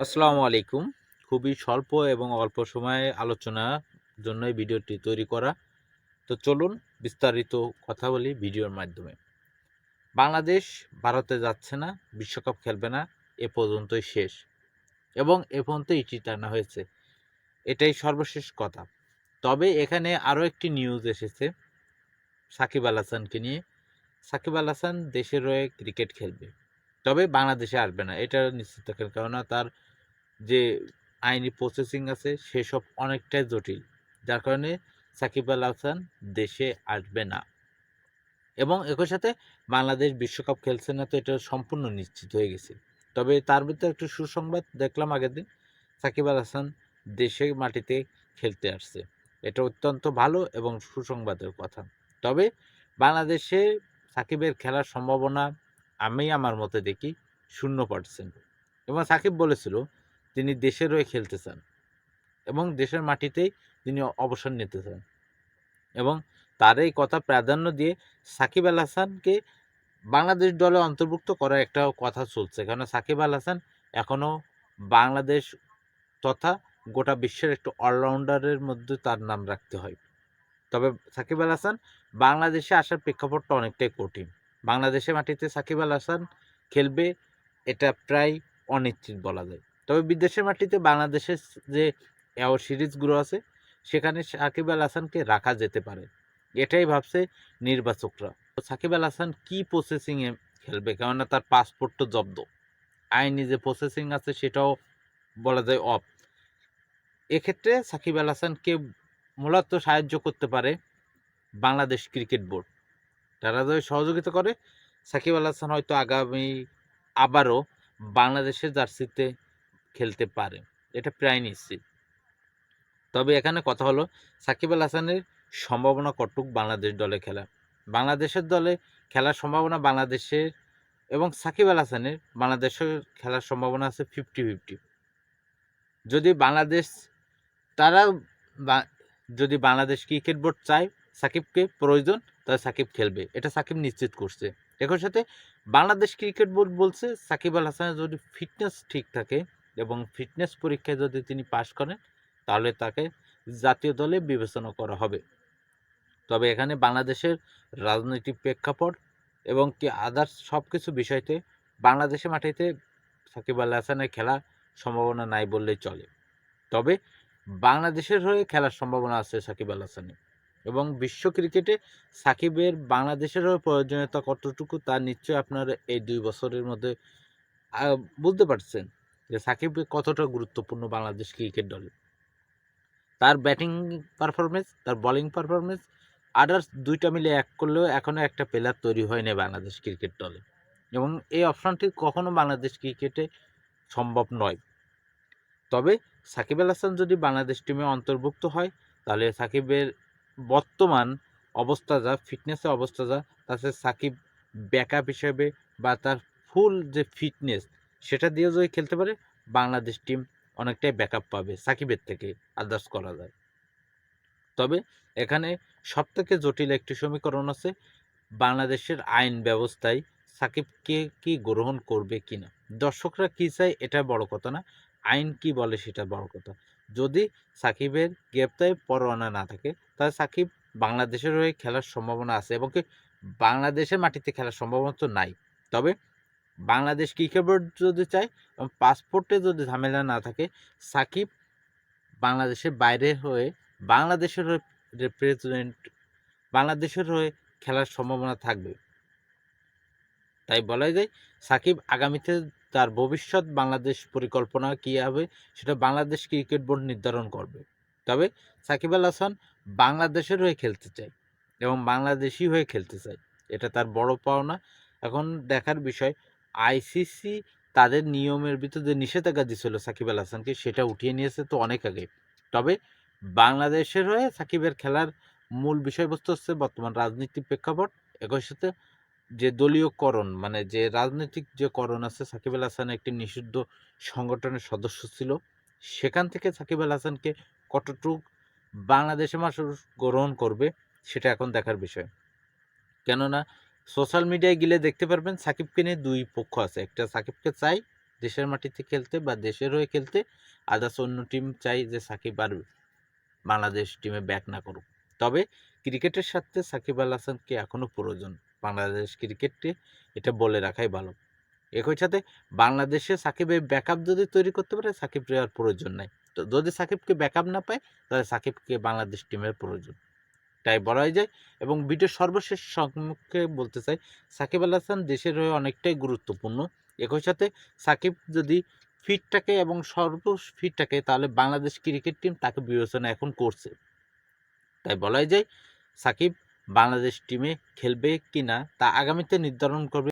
আসসালামু আলাইকুম। খুবই স্বল্প এবং অল্প সময়ে আলোচনার জন্য ভিডিওটি তৈরি করা। তো চলুন বিস্তারিত কথা বলি ভিডিওর মাধ্যমে। বাংলাদেশ ভারতে যাচ্ছে না, বিশ্বকাপ খেলবে না, এ পর্যন্তই শেষ। এবং এ পর্যন্ত ইটি টানা হয়েছে। এটাই সর্বশেষ কথা। তবে এখানে আরও একটি নিউজ এসেছে সাকিব আল হাসানকে নিয়ে। সাকিব আল হাসান দেশের হয়ে ক্রিকেট খেলবে। তবে বাংলাদেশে আসবে না, এটা নিশ্চিত থাকেন কেননা তার যে আইনি প্রসেসিং আছে, সেসব অনেকটাই জটিল। যার কারণে সাকিব আল হাসান দেশে আসবে না। এবং একই সাথে বাংলাদেশ বিশ্বকাপ খেলছে না, তো এটা সম্পূর্ণ নিশ্চিত হয়ে গেছে। তবে তার ভিতরে একটু সুসংবাদ দেখলাম আগের দিন, সাকিব আল হাসান দেশের মাটিতে খেলতে আসছে। এটা অত্যন্ত ভালো এবং সুসংবাদের কথা। তবে বাংলাদেশে সাকিবের খেলার সম্ভাবনা আমি আমার মতে দেখি শূন্য পার্সেন্ট এবং সাকিব বলেছিল তিনি দেশের হয়ে খেলতে চান এবং দেশের মাটিতেই তিনি অবসর নিতে চান এবং তার এই কথা প্রাধান্য দিয়ে সাকিব আল হাসানকে বাংলাদেশ দলে অন্তর্ভুক্ত করার একটা কথা চলছে। কারণ সাকিব আল হাসান এখনও বাংলাদেশ তথা গোটা বিশ্বের একটু অলরাউন্ডারের মধ্যে তার নাম রাখতে হয়। তবে সাকিব আল হাসান বাংলাদেশে আসার প্রেক্ষাপটটা অনেকটাই কঠিন। বাংলাদেশের মাটিতে সাকিব আল হাসান খেলবে এটা প্রায় অনিশ্চিত বলা যায়। তবে বিদেশের মাটিতে বাংলাদেশের যে সিরিজগুলো আছে, সেখানে সাকিব আল হাসানকে রাখা যেতে পারে। এটাই ভাবছে নির্বাচকরা। সাকিব আল হাসান কী প্রসেসিংয়ে খেলবে? কেননা তার পাসপোর্ট তো জব্দ। আইনি যে প্রসেসিং আছে সেটাও বলা যায় অফ এক্ষেত্রে সাকিব আল হাসানকে মূলত সাহায্য করতে পারে বাংলাদেশ ক্রিকেট বোর্ড। তারা যদি সহযোগিতা করে, সাকিব আল হাসান হয়তো আগামী, আবারও বাংলাদেশের জার্সিতে খেলতে পারে। এটা প্রায় নিশ্চিত। তবে এখানে কথা হলো, সাকিব আল হাসানের সম্ভাবনা কটুক বাংলাদেশ দলে খেলা? বাংলাদেশের দলে খেলার সম্ভাবনা বাংলাদেশের এবং সাকিব আল হাসানের বাংলাদেশের খেলার সম্ভাবনা আছে ফিফটি ফিফটি যদি বাংলাদেশ, তারা যদি বাংলাদেশ ক্রিকেট বোর্ড চায় সাকিবকে প্রয়োজন, তাহলে সাকিব খেলবে। এটা সাকিব নিশ্চিত করছে। একই সাথে বাংলাদেশ ক্রিকেট বোর্ড বলছে, সাকিব আল হাসানের যদি ফিটনেস ঠিক থাকে এবং ফিটনেস পরীক্ষায় যদি তিনি পাশ করেন, তাহলে তাকে জাতীয় দলে বিবেচনা করা হবে। তবে এখানে বাংলাদেশের রাজনৈতিক প্রেক্ষাপট এবং কি আদার্স সব কিছু বিষয়তে বাংলাদেশের মাটিতে সাকিব আল হাসানের খেলা সম্ভাবনা নাই বললেই চলে। তবে বাংলাদেশের হয়ে খেলার সম্ভাবনা আছে সাকিব আল হাসানের এবং বিশ্ব ক্রিকেটে সাকিবের বাংলাদেশের হয়ে প্রয়োজনীয়তা কতটুকু তা নিশ্চয়ই আপনারা এই দুই বছরের মধ্যে বুঝতে পারছেন। যে সাকিব কতটা গুরুত্বপূর্ণ বাংলাদেশ ক্রিকেট দলে? তার ব্যাটিং পারফরমেন্স তার বলিং পারফরমেন্স আদার্স দুইটা মিলে এক করলেও এখনও একটা প্লেয়ার তৈরি হয়নি বাংলাদেশ ক্রিকেট দলে। এবং এই অপশানটি কখনো বাংলাদেশ ক্রিকেটে সম্ভব নয়। তবে সাকিব আল হাসান যদি বাংলাদেশ টিমে অন্তর্ভুক্ত হয়, তাহলে সাকিবের বর্তমান অবস্থা যা ফিটনেসের অবস্থা যা, তাতে সাকিব ব্যাকআপ হিসেবে বা তার ফুল যে ফিটনেস সেটা দিয়েও যদি খেলতে পারে, বাংলাদেশ টিম অনেকটাই ব্যাকআপ পাবে সাকিবের থেকে আদার্স করা যায়। তবে এখানে সবথেকে জটিল একটি সমীকরণ আছে, বাংলাদেশের আইন ব্যবস্থায় সাকিবকে কি গ্রহণ করবে কি না দর্শকরা কী চায় এটা বড় কথা না, আইন কি বলে সেটা বড় কথা। যদি সাকিবের গ্রেপ্তারে পরোয়ানা না থাকে, তাহলে সাকিব বাংলাদেশের হয়ে খেলার সম্ভাবনা আছে এবং কি বাংলাদেশের মাটিতে খেলার সম্ভাবনা তো নাই। তবে বাংলাদেশ ক্রিকেট বোর্ড যদি চায় এবং পাসপোর্টে যদি ঝামেলা না থাকে, সাকিব বাংলাদেশের বাইরে হয়ে, বাংলাদেশের হয়ে রেপ্রেজেন্ট বাংলাদেশের হয়ে খেলার সম্ভাবনা থাকবে। তাই বলা যায়, সাকিব আগামীতে তার ভবিষ্যৎ বাংলাদেশ পরিকল্পনা কী হবে, সেটা বাংলাদেশ ক্রিকেট বোর্ড নির্ধারণ করবে। তবে সাকিব আল হাসান বাংলাদেশের হয়ে খেলতে চায় এবং বাংলাদেশি হয়ে খেলতে চায়, এটা তার বড় পাওনা। এখন দেখার বিষয় আইসিসি তাদের নিয়মের ভিতরে যে নিষেধাজ্ঞা দিয়েছিল সাকিব আল হাসানকে, সেটা উঠিয়ে নিয়েছে তো অনেক আগে। তবে বাংলাদেশের হয়ে সাকিবের খেলার মূল বিষয়বস্তু হচ্ছে বর্তমান রাজনীতির প্রেক্ষাপট। একই সাথে যে দলীয়করণ মানে যে রাজনৈতিক যে করণ আছে, সাকিব আল হাসান একটি নিষিদ্ধ সংগঠনের সদস্য ছিল। সেখান থেকে সাকিব আল হাসানকে কতটুক বাংলাদেশের মানুষ গ্রহণ করবে, সেটা এখন দেখার বিষয়। কেননা সোশ্যাল মিডিয়ায় গেলে দেখতে পারবেন সাকিবকে নিয়ে দুই পক্ষ আছে। একটা সাকিবকে চাই দেশের মাটিতে খেলতে বা দেশের হয়ে খেলতে আদার্স অন্য টিম চাই যে সাকিব আর বাংলাদেশ টিমে ব্যাক না করুক। তবে ক্রিকেটের সাথে সাকিব আল হাসানকে এখনও প্রয়োজন। বাংলাদেশ ক্রিকেটকে এটা বলে রাখাই ভালো। একই সাথে বাংলাদেশে সাকিবের ব্যাকআপ যদি তৈরি করতে পারে সাকিব আর প্রয়োজন নাই। তো যদি সাকিবকে ব্যাকআপ না পায়, তাহলে সাকিবকে বাংলাদেশ টিমের প্রয়োজন। তাই বলাই যায় এবং ভিডিও সর্বশেষ সম্মুখে বলতে চাই, সাকিব আল হাসান দেশের হয়ে অনেকটাই গুরুত্বপূর্ণ। একই সাথে সাকিব যদি ফিট থাকে এবং সর্ব ফিট থাকে, তাহলে বাংলাদেশ ক্রিকেট টিম তাকে বিবেচনা এখন করছে। তাই বলাই যায় সাকিব বাংলাদেশ টিমে খেলবে কি না তা আগামীতে নির্ধারণ করবে